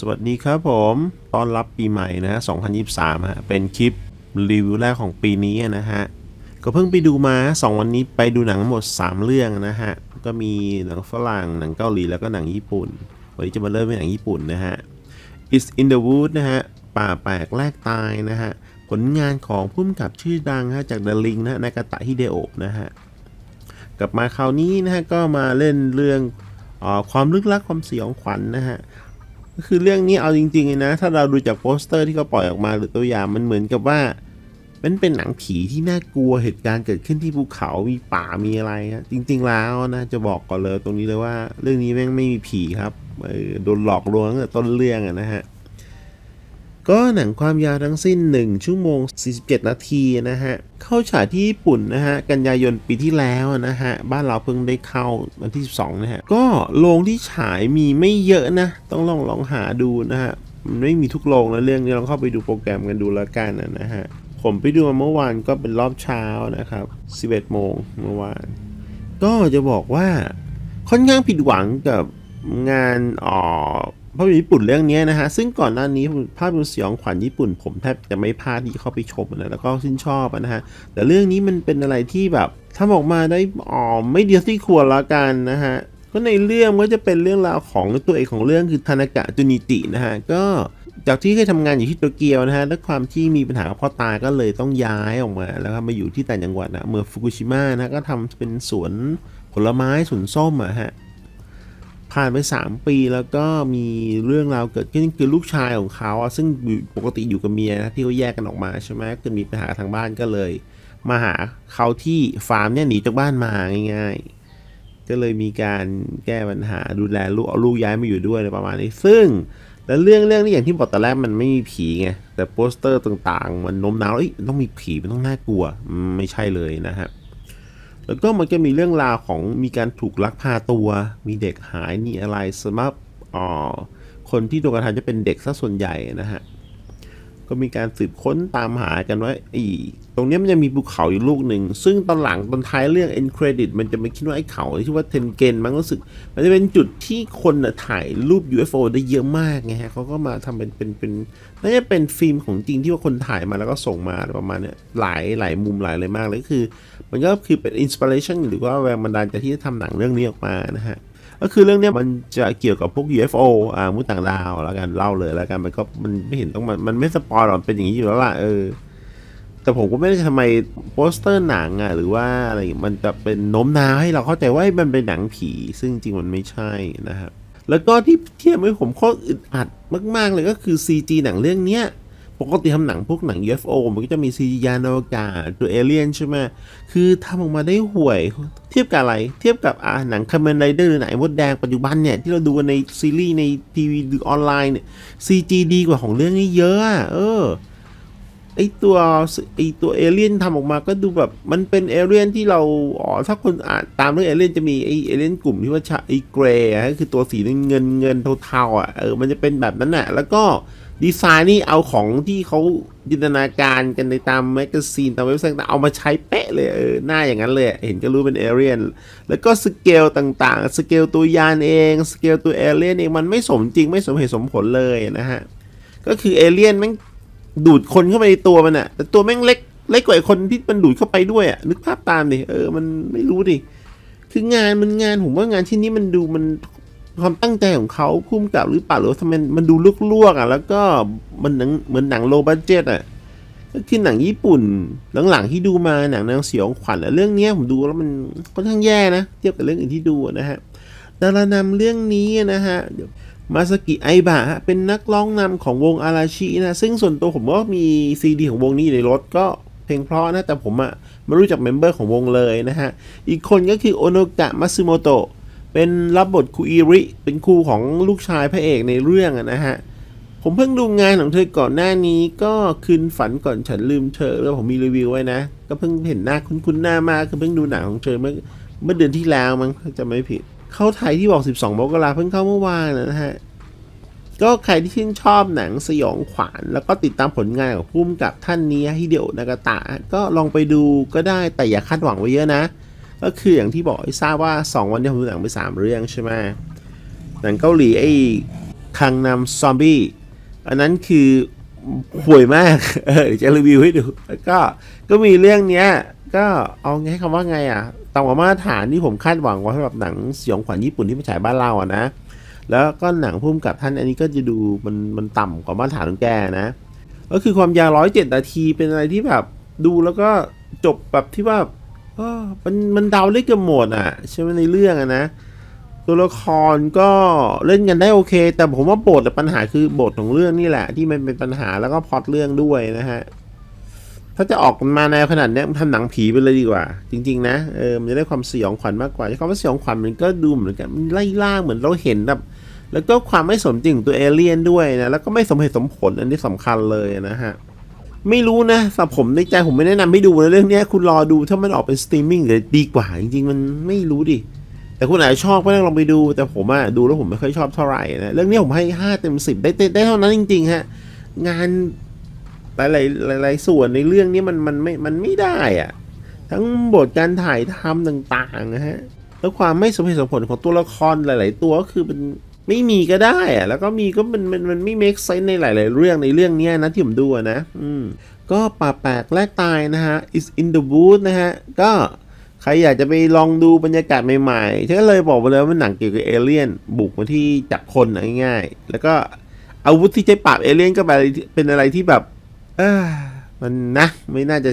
สวัสดีครับผมต้อนรับปีใหม่นะฮะ 2023 ฮะ เป็นคลิปรีวิวแรกของปีนี้นะฮะ ก็เพิ่งไปดูมา 2 วันนี้ไปดูหนังหมด 3 เรื่องนะฮะ ก็มีหนังฝรั่ง หนังเกาหลี แล้วก็หนังญี่ปุ่น วันนี้จะมาเริ่มเป็นหนังญี่ปุ่นนะฮะ It's in the Wood นะฮะ ป่าแปลกแลกตายนะฮะ ผลงานของผู้กำกับชื่อดังฮะจาก The Ring นะนากาตะฮิเดโอะนะฮะ กลับมาคราวนี้นะฮะก็มาเล่นเรื่องอความลึกลับความสยองขวัญนะฮะ คือเรื่องนี้เอาจริงๆเลยนะ ถ้าเราดูจากโปสเตอร์ที่เขาปล่อยออกมาหรือตัวอย่างมันเหมือนกับว่า มันเป็นหนังผีที่น่ากลัวเหตุการณ์เกิดขึ้นที่ภูเขามีป่ามีอะไรฮะจริง ๆ แล้วนะจะบอกก่อนเลยตรงนี้เลยว่า เรื่องนี้แม่งไม่มีผีครับโดนหลอกลวงตั้งแต่ต้นเรื่องอะนะฮะ ก็หนังความยาวทั้งสิ้น 1 ชั่วโมง 47 นาทีนะฮะ เข้าฉายที่ญี่ปุ่นนะฮะ กันยายนปีที่แล้วนะฮะ บ้านเราเพิ่งได้เข้าวันที่ 12 นะฮะ ก็โรงที่ฉายมีไม่เยอะนะ ต้องลองลองหาดูนะฮะ มันไม่มีทุกโรงนะเรื่องนี้ลองเข้าไปดูโปรแกรมกันดูแล้วกันนะฮะ ผมไปดูมาเมื่อวานก็เป็นรอบเช้านะครับ 11 โมงเมื่อวาน ก็จะบอกว่าค่อนข้างผิดหวังกับงานอ่อ ภาพยนตร์ญี่ปุ่นเรื่องนี้นะฮะ ซึ่งก่อนหน้านี้ภาพยนตร์สยองขวัญญี่ปุ่น ผมแทบจะไม่พลาดที่เข้าไปชมนะแล้วก็ชื่นชอบนะฮะ แต่เรื่องนี้มันเป็นอะไรที่แบบทำออกมาได้อ๋อไม่เดียวที่ควรละกันนะฮะก็ในเรื่องก็จะเป็นเรื่องราวของตัวเอกของเรื่องคือทานากะจุนิตินะฮะก็จากที่เคยทำงานอยู่ที่โตเกียวนะฮะด้วยความที่มีปัญหากับพ่อตาก็เลยต้องย้ายออกมา แล้วก็มาอยู่ที่แต่จังหวัดนะเมืองฟุกุชิมะนะก็ทำเป็นสวนผลไม้สวนส้มอะฮะ ผ่านไป 3 ปีแล้วก็มีเรื่องราวเกิดขึ้นคือลูกชายของเขา ซึ่งปกติอยู่กับเมียนะที่เขาแยกกันออกมาใช่ไหมก็มีปัญหาทางบ้านก็เลย มาหาเขาที่ฟาร์มเนี่ยหนีจากบ้านมาง่ายๆ ก็เลยมีการแก้ปัญหาดูแลลูกเอาลูกย้ายมาอยู่ด้วยอะไรประมาณนี้ ซึ่งแล้วเรื่องเรื่องนี้อย่างที่บอกแต่แรกมันไม่มีผีไงแต่โปสเตอร์ต่างๆ มันโน้มน้าวเอ้ยต้องมีผีมันต้องน่ากลัวไม่ใช่เลยนะฮะ แล้วก็มันก็มีเรื่องราวของมีการถูกลักพาตัว มีเด็กหายนี่อะไรสำหรับอ๋อคนที่โดนกระทำจะเป็นเด็กซะส่วนใหญ่นะฮะ ก็มีการสืบค้นตามหากันว่าไอ้ตรงนี้มันจะมีภูเขาอยู่ลูกหนึ่ง ซึ่งตอนหลังตอนท้ายเรื่อง end credit มันจะไม่คิดว่าไอ้เขาที่ว่าเทนเกนมันรู้สึก มันจะเป็นจุดที่คนถ่ายรูป UFO ได้เยอะมากไงฮะเขาก็มาทำเป็นเป็นเป็นน่าจะเป็นฟิล์มของจริงที่ว่าคนถ่ายมาแล้วก็ส่งมาประมาณเนี้ยหลายหลายมุมหลายเลยมากเลยคือ มันก็คือเป็นอินสปิเรชันหรือว่าแรงบันดาลใจที่จะทำหนังเรื่องนี้ออกมานะฮะ ก็คือเรื่องเนี้ยมันจะเกี่ยวกับพวก UFO อ่ามุต่างดาวแล้วกันเล่าเลยแล้วกันมันก็มันไม่เห็นต้องมันมันไม่สปอยหรอกเป็นอย่างนี้อยู่แล้วล่ะเออแต่ผมก็ไม่ได้ทำไมโปสเตอร์หนังอะหรือว่าอะไรมันจะเป็นโน้มน้าวให้เราเข้าใจว่ามันเป็นหนังผี ซึ่งจริงมันไม่ใช่นะครับแล้วก็ที่เทียบให้ผมโคตรอึดอัดมาก ๆ เลยก็คือ CG หนังเรื่องเนี้ย ปกติทำหนังพวกหนัง UFO มันก็จะมีซียานอวกาศตัวเอเลี่ยนใช่ไหมคือทำออกมาได้ห่วย เทียบกับอะไร เทียบกับอ่าหนังค a มเมนไรเดอร์หรือหนังมดแดงปัจจุบันเนี่ย ที่เราดูกันในซีรีส์ในทีวีหรือออนไลน์เนี่ยซีดีกว่าของเรื่องนี้เยอะ เออ ไอตัวไอตัวเอเลี่ยนทำออกมาก็ดูแบบมันเป็นเอเลี่ยนที่เราอ๋อถ้าคนอ่านตามเรื่องเอเลี่ยนจะมีไอเอเลี่ยนกลุ่มที่ว่าชาไอเกรย์คือตัวสีเงินเงินเทาๆอะเออมันจะเป็นแบบนั้นน่ะแล้วก็ดีไซน์นี่เอาของที่เขาจินตนาการกันในตามแมกกาซีนตามเว็บไซต์ต่เอามาใช้เป๊ะเลยเออหน้าอย่างนั้นเลยเห็นก็รู้เป็นเอเลี่ยนแล้วก็สเกลต่างๆ สเกลตัวยานเองสเกลตัวเอเลี่ยนเองมันไม่สมจริงไม่สมเหตุสมผลเลยนะฮะก็คือเอเลี่ยนแม่ง ดูดคนเข้าไปในตัวมันอะแต่ตัวแม่งเล็กเล็กกว่าไอ้คนที่มันดูดเข้าไปด้วยอะนึกภาพตามดิเออมันไม่รู้ดิคืองานมันงานผมว่างานที่นี้มันดูมันความตั้งใจของเขาพุ่มกับหรือเปล่าหรือทำไมมันดูลวกๆอะแล้วก็มันหนังเหมือนหนังโลบัดเจตอะก็คือหนังญี่ปุ่นหลังๆที่ดูมาหนังแนวเสียงขวัญอะเรื่องนี้ผมดูแล้วมันค่อนข้างแย่นะ เทียบกับเรื่องอื่นที่ดูนะฮะดารานำเรื่องนี้นะฮะเดี๋ยว มาสกิไอบะฮะเป็นนักร้องนำของวงอาราชินะ ซึ่งส่วนตัวผมก็มีซีดีของวงนี้อยู่ในรถก็เพลงเพราะนะ แต่ผมอะไม่รู้จักเมมเบอร์ของวงเลยนะฮะ อีกคนก็คือโอโนกะมัตสึโมโตะเป็นรับบทคูอิริ เป็นครูของลูกชายพระเอกในเรื่องนะฮะ ผมเพิ่งดูงานของเธอก่อนหน้านี้ก็คืนฝันก่อนฉันลืมเธอ แล้วผมมีรีวิวไว้นะ ก็เพิ่งเห็นหน้าคุ้นๆหน้ามากคือเพิ่งดูหนังของเธอเมื่อเมื่อเดือนที่แล้วมั้งจะไม่ผิด เข้าไทยที่บอก 12 มกราเพิ่งเข้าเมื่อวานนะฮะ ก็ใครที่ชื่นชอบหนังสยองขวัญแล้วก็ติดตามผลงานของพุ่มกับท่านนี้ฮิเดโอนากาตะ ก็ลองไปดูก็ได้แต่อย่าคาดหวังไว้เยอะนะ ก็คืออย่างที่บอกให้ทราบว่า 2 วันนี้ผมดูหนังไป 3 เรื่องใช่ไหมหนังเกาหลีไอ้คังนำซอมบี้อันนั้นคือห่วยมาก เออจะรีวิวให้ดู แล้วก็ก็มีเรื่องเนี้ย ก็เอาไงคำว่าไงอะ ต่ำกว่ามาตรฐานที่ผมคาดหวังไว้สำหรับหนังสยองขวัญญี่ปุ่นที่มาฉายบ้านเราอะนะ แล้วก็หนังพุ่มกับท่านอันนี้ก็จะดูมันมันต่ำกว่ามาตรฐานของแกนะ ก็คือความยาวร้อยเจ็ดนาทีเป็นอะไรที่แบบดูแล้วก็จบแบบที่ว่าเออมันมันเดาได้เกือบหมดอะใช่ไหมในเรื่องอะนะ ตัวละครก็เล่นกันได้โอเค แต่ผมว่าบทแต่ปัญหาคือบทของเรื่องนี่แหละ ที่มันเป็นปัญหาแล้วก็พล็อตเรื่องด้วยนะฮะ ถ้าจะออกมาแนวขนาดนี้ทำหนังผีไปเลยดีกว่า จริง ๆ นะเออมันจะได้ความสยองขวัญมากกว่าคำว่าสยองขวัญมันก็ดูเหมือนกันมันไล่ล่าเหมือนเราเห็นแบบแล้วก็ความไม่สมจริงตัวเอเลี่ยนด้วยนะแล้วก็ไม่สมเหตุสมผลอันนี้สำคัญเลยนะฮะไม่รู้นะสำหรับผมในใจผมไม่แนะนำให้ดูนะเรื่องนี้คุณรอดูถ้ามันออกเป็นสตรีมมิ่งเดี๋ยวดีกว่า จริงๆ มันไม่รู้ดิแต่คุณอาจจะชอบก็ลองไปดู แต่ผมอะดูแล้วผมไม่ค่อยชอบเท่าไหร่นะเรื่องนี้ผมให้ห้าเต็มสิบได้ได้ได้เท่านั้นจริงๆฮะงาน หลายหลายๆหลายส่วนในเรื่องนี้มันมันไม่มันไม่ได้อะทั้งบทการถ่ายทำต่างๆนะฮะแล้วความไม่สมเหตุสมผลของตัวละครหลาย ๆ ตัวก็คือมันไม่มีก็ได้อะแล้วก็มีก็มันมันมันไม่ make sense ในหลาย ๆ เรื่องในเรื่องนี้นะที่ผมดูนะ อืมก็ป่าแปลกแลกตายนะฮะ is in the wood นะฮะ ก็ใครอยากจะไปลองดูบรรยากาศใหม่ๆฉันก็เลยบอกไปเลยว่ามันหนังเกี่ยวกับเอเลี่ยน บุกมาที่จับคนง่ายๆ แล้วก็อาวุธที่ใช้ปราบเอเลี่ยนก็เป็นอะไรที่แบบ เออมันนะไม่น่าจะ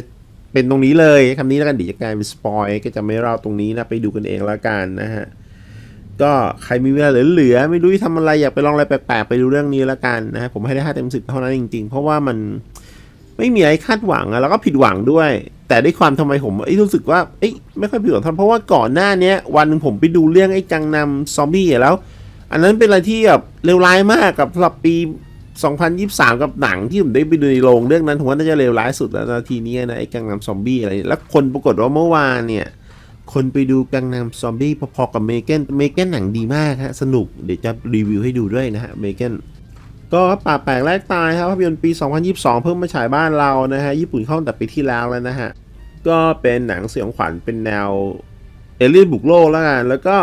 เป็นตรงนี้เลยคำนี้แล้วกันเดี๋ยวจะกลายเป็นสปอยก็จะไม่เล่าตรงนี้นะไปดูกันเองแล้วกันนะฮะก็ใครมีเวลาเหลือๆไม่รู้จะทำอะไรอยากไปลองอะไรแปลกๆไปดูเรื่องนี้แล้วกันนะฮะผมให้ได้ห้าเต็มสิบเท่านั้นจริงๆ เพราะว่ามันไม่มีอะไรคาดหวังอะแล้วก็ผิดหวังด้วย แต่ด้วยความทำไมผมเอ้รู้สึกว่าเอ้ยไม่ค่อยผิดหวังเท่าเพราะว่าก่อนหน้าเนี้ย วันหนึ่งผมไปดูเรื่องไอ้กังนำซอมบี้แล้ว อันนั้นเป็นอะไรที่แบบเลวร้ายมากกับสำหรับปี 2023 กับหนังที่ผมได้ไปดูในโรงเรื่องนั้นผมว่าน่าจะเลวร้ายสุดแล้วนาทีนี้นะไอ้กังนำซอมบี้อะไร แล้วคนปรากฏว่าเมื่อวานเนี่ย คนไปดูกังนำซอมบี้พอๆกับเมเกนเมเกนหนังดีมากฮะสนุกเดี๋ยวจะรีวิวให้ดูด้วยนะฮะเมเกนก็ป่าแปลกแรกตายครับภาพยนตร์ปี 2022 เพิ่งมาฉายบ้านเรานะฮะญี่ปุ่นเข้าแต่ปีที่แล้วแล้วนะฮะก็เป็นหนังสยองขวัญเป็นแนวเอเลี่ยนบุกโลกแล้วกันแล้วก็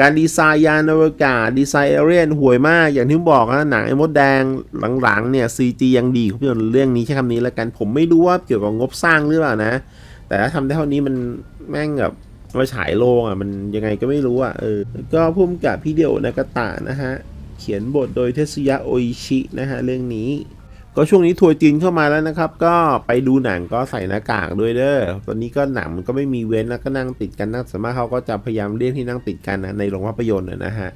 การดีไซน์ยานอวกาศดีไซน์เอเลี่ยนห่วยมากอย่างที่ผมบอกนะหนังไอ้มดแดงหลังๆเนี่ย CG ยังดีภาพยนเรื่องนี้ใช้คำนี้แล้วกัน ผมไม่รู้ว่าเกี่ยวกับงบสร้างหรือเปล่านะ แต่ถ้าทำได้เท่านี้มันแม่งแบบมาฉายโรงอะมันยังไงก็ไม่รู้อะเออก็พุ่มกับพี่เดียวนากาตะนะฮะ เขียนบทโดยเทสุยะโออิชินะฮะเรื่องนี้ ก็ช่วงนี้ทัวร์จีนเข้ามาแล้วนะครับ ก็ไปดูหนังก็ใส่หน้ากากด้วยเด้อ ตอนนี้ก็หนังมันก็ไม่มีเว้นแล้วก็นั่งติดกันนั่งสวนมากเขาก็จะพยายามเลี่ยงที่นั่งติดกันนะในโรงภาพยนตร์นะฮะ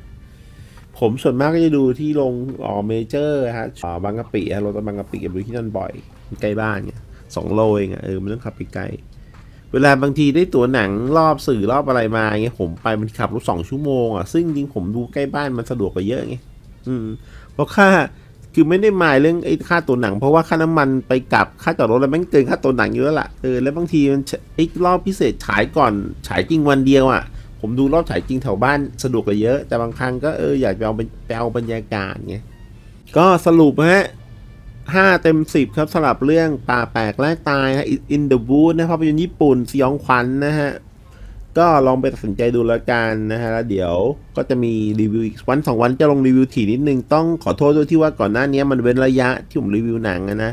ผมส่วนมากก็จะดูที่โรงอ๋อเมเจอร์ฮะอ๋อบางกะปิอะโรงบางกะปิกับดูที่นั่นบ่อยใกล้บ้านเนี่ยสองโลเองอะเออมันต้องขับไปไกลเวลาบางทีได้ตั๋วหนังรอบสื่อรอบอะไรมาเงี้ยผมไปมันขับรถสองชั่วโมงอะซึ่งจริงผมดูใกล้บ้านมันสะดวกกว่าเยอะไงอืมเพราะค่า คือไม่ได้หมายเรื่องไอ้ค่าตัวหนัง เพราะว่าค่าน้ำมันไปกับค่าจอดรถอะไรแม่งเกินค่าตัวหนังเยอะละเออแล้วบางทีมันไอ้รอบพิเศษฉายก่อนฉายจริงวันเดียวอะผมดูรอบฉายจริงแถวบ้านสะดวกกว่าเยอะ แต่บางครั้งก็เอออยากไปเอาไปเอาบรรยากาศไงก็สรุปฮะห้าเต็มสิบครับสำหรับเรื่องป่าแปลกแลกตายฮะ In the Wood นะภาพยนตร์ญี่ปุ่นสยองขวัญนะฮะ ก็ลองไปตัดสินใจดูแล้วกันนะฮะแล้วเดี๋ยวก็จะมีรีวิวอีกวันสองวันจะลงรีวิวถี่นิดนึงต้องขอโทษด้วยที่ว่าก่อนหน้านี้มันเว้นระยะที่ผมรีวิวหนังอะนะ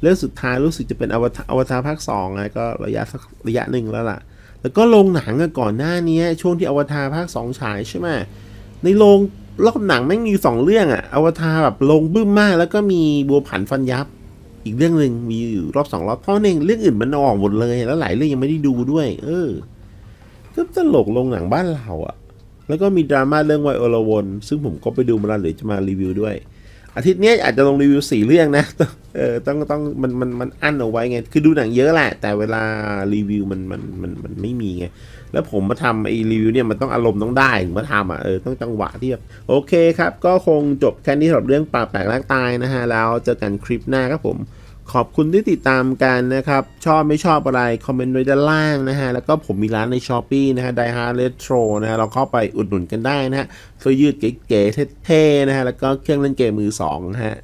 เรื่องสุดท้ายรู้สึกจะเป็นอวตารอวตารภาคสองนะก็ระยะสักระยะหนึ่งแล้วล่ะ แล้วก็โรงหนังก่อนหน้านี้ช่วงที่อวตารภาคสองฉายใช่ไหมในโรงรอบหนังแม่งมีสองเรื่องอะอวตารแบบลงบึ้มมาก แล้วก็มีบัวผันฟันยับอีกเรื่องหนึ่งมีอยู่รอบสองรอบเท่านั้นเองเรื่องอื่นมันออกหมดเลย แล้วหลายเรื่องยังไม่ได้ดูด้วย เออ ก็ตลกลงหนังบ้านเราอะแล้วก็มีดราม่าเรื่องไวโอลวน ซึ่งผมก็ไปดูมาแล้วเดี๋ยวจะมารีวิวด้วย อาทิตย์นี้อาจจะลงรีวิวสี่เรื่องนะเออต้องต้องมันมันมันอั้นเอาไว้ไง คือดูหนังเยอะแหละ แต่เวลารีวิวมันมันมันมันไม่มีไง แล้วผมมาทำไอ้รีวิวเนี่ยมันต้องอารมณ์ต้องได้ถึงมาทำอะเออต้องจังหวะที่แบบโอเคครับ ก็คงจบแค่นี้สำหรับเรื่องป่าแปลกแลกตายนะฮะแล้วเจอกันคลิปหน้าครับผม ขอบคุณที่ติดตามกันนะครับ ชอบไม่ชอบอะไร คอมเมนต์ไว้ด้านล่างนะฮะ แล้วก็ผมมีร้านใน s h อ p e e นะฮะ Die Hard Retro นะฮะ เราเข้าไปอุดหนุนกันได้นะฮะเสื้อยืดเก๋ๆเท่ๆนะฮะ แล้วก็เครื่องเล่นเกมมือสองนะฮะ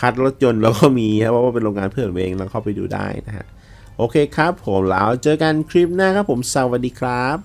คัดรถยนต์เราก็มีครับเพราะว่าเป็นโรงงานเพื่อนเองเราเข้าไปดูได้นะฮะ โอเคครับผมแล้วเจอกันคลิปหน้าครับผมสวัสดีครับ